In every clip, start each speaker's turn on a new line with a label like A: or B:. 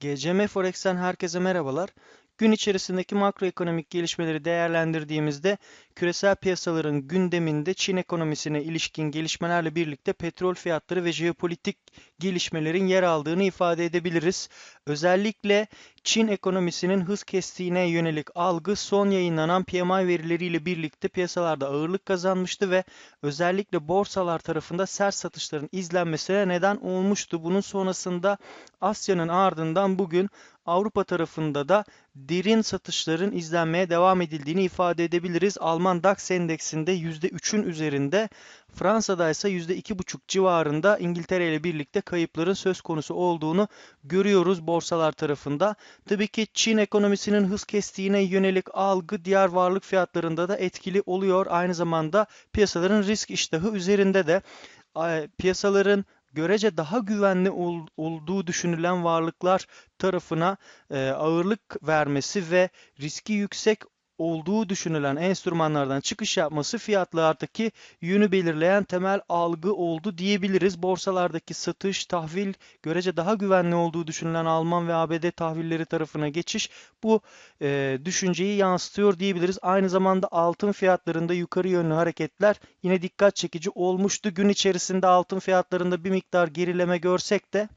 A: GCM Forex'ten herkese merhabalar. Gün içerisindeki makroekonomik gelişmeleri değerlendirdiğimizde küresel piyasaların gündeminde Çin ekonomisine ilişkin gelişmelerle birlikte petrol fiyatları ve jeopolitik gelişmelerin yer aldığını ifade edebiliriz. Özellikle Çin ekonomisinin hız kestiğine yönelik algı son yayınlanan PMI verileriyle birlikte piyasalarda ağırlık kazanmıştı ve özellikle borsalar tarafında sert satışların izlenmesine neden olmuştu. Bunun sonrasında Asya'nın ardından bugün Avrupa tarafında da derin satışların izlenmeye devam edildiğini ifade edebiliriz. Alman DAX endeksinde %3'ün üzerinde, Fransa'da ise %2,5 civarında İngiltere ile birlikte kayıpların söz konusu olduğunu görüyoruz borsalar tarafında. Tabii ki Çin ekonomisinin hız kestiğine yönelik algı diğer varlık fiyatlarında da etkili oluyor. Aynı zamanda piyasaların risk iştahı üzerinde de piyasaların görece daha güvenli ol, olduğu düşünülen varlıklar tarafına e, ağırlık vermesi ve riski yüksek olduğu düşünülen enstrümanlardan çıkış yapması fiyatlardaki yönü belirleyen temel algı oldu diyebiliriz. Borsalardaki satış, tahvil görece daha güvenli olduğu düşünülen Alman ve ABD tahvilleri tarafına geçiş bu e, düşünceyi yansıtıyor diyebiliriz. Aynı zamanda altın fiyatlarında yukarı yönlü hareketler yine dikkat çekici olmuştu. Gün içerisinde altın fiyatlarında bir miktar gerileme görsek de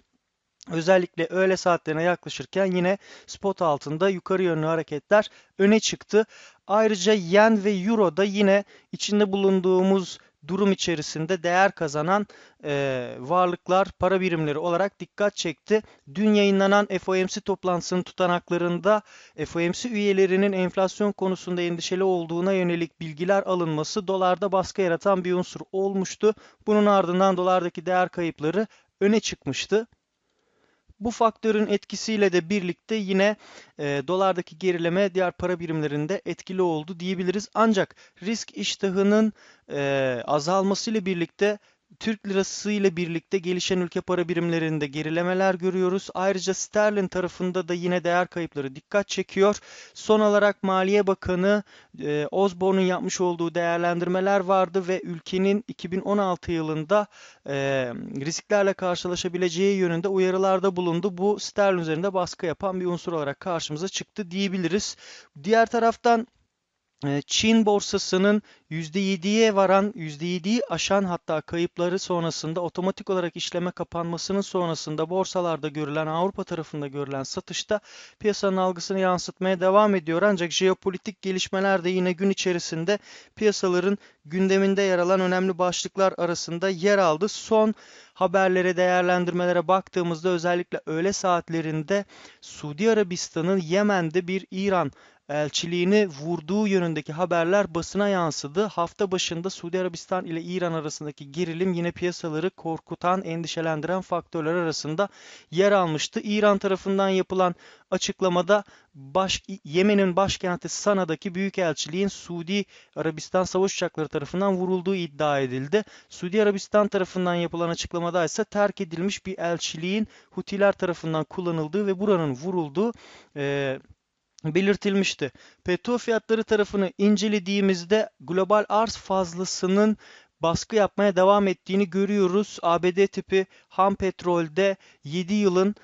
A: Özellikle öğle saatlerine yaklaşırken yine spot altında yukarı yönlü hareketler öne çıktı. Ayrıca yen ve euro da yine içinde bulunduğumuz durum içerisinde değer kazanan e, varlıklar, para birimleri olarak dikkat çekti. Dün yayınlanan FOMC toplantısının tutanaklarında FOMC üyelerinin enflasyon konusunda endişeli olduğuna yönelik bilgiler alınması dolarda baskı yaratan bir unsur olmuştu. Bunun ardından dolardaki değer kayıpları öne çıkmıştı. Bu faktörün etkisiyle de birlikte yine e, dolardaki gerileme diğer para birimlerinde etkili oldu diyebiliriz. Ancak risk iştahının e, azalmasıyla birlikte Türk lirası ile birlikte gelişen ülke para birimlerinde gerilemeler görüyoruz. Ayrıca sterlin tarafında da yine değer kayıpları dikkat çekiyor. Son olarak Maliye Bakanı e, Osborne'un yapmış olduğu değerlendirmeler vardı ve ülkenin 2016 yılında e, risklerle karşılaşabileceği yönünde uyarılarda bulundu. Bu sterlin üzerinde baskı yapan bir unsur olarak karşımıza çıktı diyebiliriz. Diğer taraftan Çin borsasının %7'ye varan, %7'yi aşan hatta kayıpları sonrasında otomatik olarak işleme kapanmasının sonrasında borsalarda görülen, Avrupa tarafında görülen satışta piyasanın algısını yansıtmaya devam ediyor. Ancak jeopolitik gelişmeler de yine gün içerisinde piyasaların gündeminde yer alan önemli başlıklar arasında yer aldı. Son haberlere, değerlendirmelere baktığımızda özellikle öğle saatlerinde Suudi Arabistan'ın Yemen'de bir İran elçiliğini vurduğu yönündeki haberler basına yansıdı. Hafta başında Suudi Arabistan ile İran arasındaki gerilim yine piyasaları korkutan, endişelendiren faktörler arasında yer almıştı. İran tarafından yapılan açıklamada baş, Yemen'in başkenti Sana'daki büyükelçiliğin Suudi Arabistan savaş uçakları tarafından vurulduğu iddia edildi. Suudi Arabistan tarafından yapılan açıklamada ise terk edilmiş bir elçiliğin Hutiler tarafından kullanıldığı ve buranın vurulduğu e, belirtilmişti. Petrol fiyatları tarafını incelediğimizde global arz fazlasının baskı yapmaya devam ettiğini görüyoruz. ABD tipi ham petrolde 7 yılın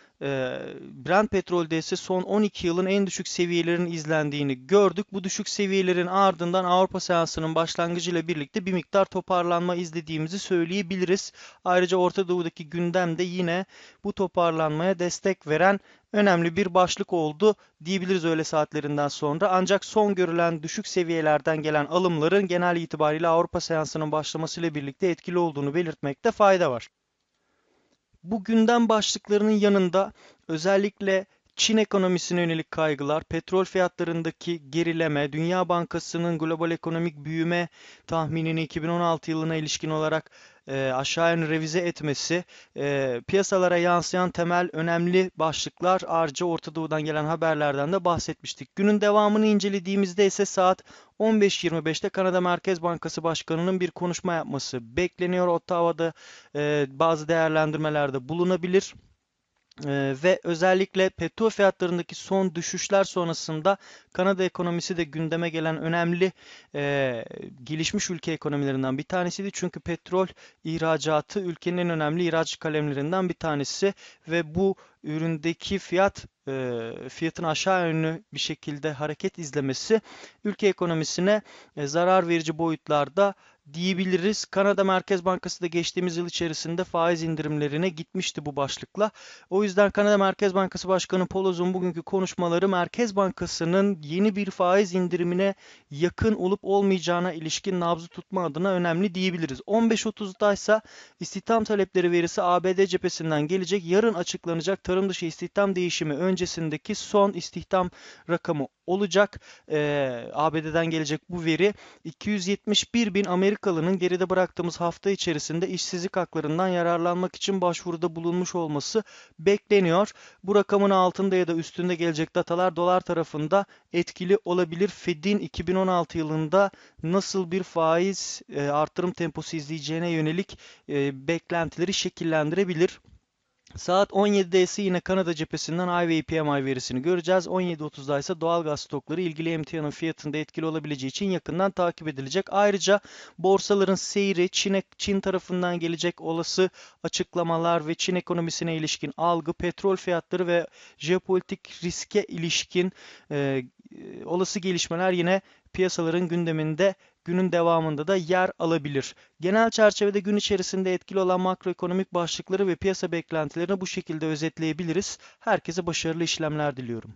A: Brent petrolde ise son 12 yılın en düşük seviyelerinin izlendiğini gördük. Bu düşük seviyelerin ardından Avrupa seansının başlangıcıyla birlikte bir miktar toparlanma izlediğimizi söyleyebiliriz. Ayrıca Orta Doğu'daki gündemde yine bu toparlanmaya destek veren önemli bir başlık oldu diyebiliriz öğle saatlerinden sonra. Ancak son görülen düşük seviyelerden gelen alımların genel itibariyle Avrupa seansının başlamasıyla birlikte etkili olduğunu belirtmekte fayda var. Bu gündem başlıklarının yanında özellikle Çin ekonomisine yönelik kaygılar, petrol fiyatlarındaki gerileme, Dünya Bankası'nın global ekonomik büyüme tahminini 2016 yılına ilişkin olarak e, aşağı yönlü revize etmesi, e, piyasalara yansıyan temel önemli başlıklar ayrıca Orta Doğu'dan gelen haberlerden de bahsetmiştik. Günün devamını incelediğimizde ise saat 15.25'te Kanada Merkez Bankası Başkanı'nın bir konuşma yapması bekleniyor. Ottawa'da e, bazı değerlendirmelerde bulunabilir. Ee, ve özellikle petrol fiyatlarındaki son düşüşler sonrasında Kanada ekonomisi de gündeme gelen önemli e, gelişmiş ülke ekonomilerinden bir tanesiydi. Çünkü petrol ihracatı ülkenin en önemli ihraç kalemlerinden bir tanesi ve bu üründeki fiyat e, fiyatın aşağı yönlü bir şekilde hareket izlemesi ülke ekonomisine e, zarar verici boyutlarda diyebiliriz. Kanada Merkez Bankası da geçtiğimiz yıl içerisinde faiz indirimlerine gitmişti bu başlıkla. O yüzden Kanada Merkez Bankası Başkanı Poloz'un bugünkü konuşmaları Merkez Bankası'nın yeni bir faiz indirimine yakın olup olmayacağına ilişkin nabzı tutma adına önemli diyebiliriz. 15.30'da ise istihdam talepleri verisi ABD cephesinden gelecek. Yarın açıklanacak tarım dışı istihdam değişimi öncesindeki son istihdam rakamı olacak. Ee, ABD'den gelecek bu veri 271 bin Amerikalı'nın geride bıraktığımız hafta içerisinde işsizlik haklarından yararlanmak için başvuruda bulunmuş olması bekleniyor. Bu rakamın altında ya da üstünde gelecek datalar dolar tarafında etkili olabilir. Fed'in 2016 yılında nasıl bir faiz e, artırım temposu izleyeceğine yönelik e, beklentileri şekillendirebilir. Saat 17'de ise yine Kanada cephesinden I ve PMI verisini göreceğiz. 17.30'da ise doğal gaz stokları ilgili emtianın fiyatında etkili olabileceği için yakından takip edilecek. Ayrıca borsaların seyri, Çin, Çin tarafından gelecek olası açıklamalar ve Çin ekonomisine ilişkin algı, petrol fiyatları ve jeopolitik riske ilişkin e, olası gelişmeler yine piyasaların gündeminde günün devamında da yer alabilir. Genel çerçevede gün içerisinde etkili olan makroekonomik başlıkları ve piyasa beklentilerini bu şekilde özetleyebiliriz. Herkese başarılı işlemler diliyorum.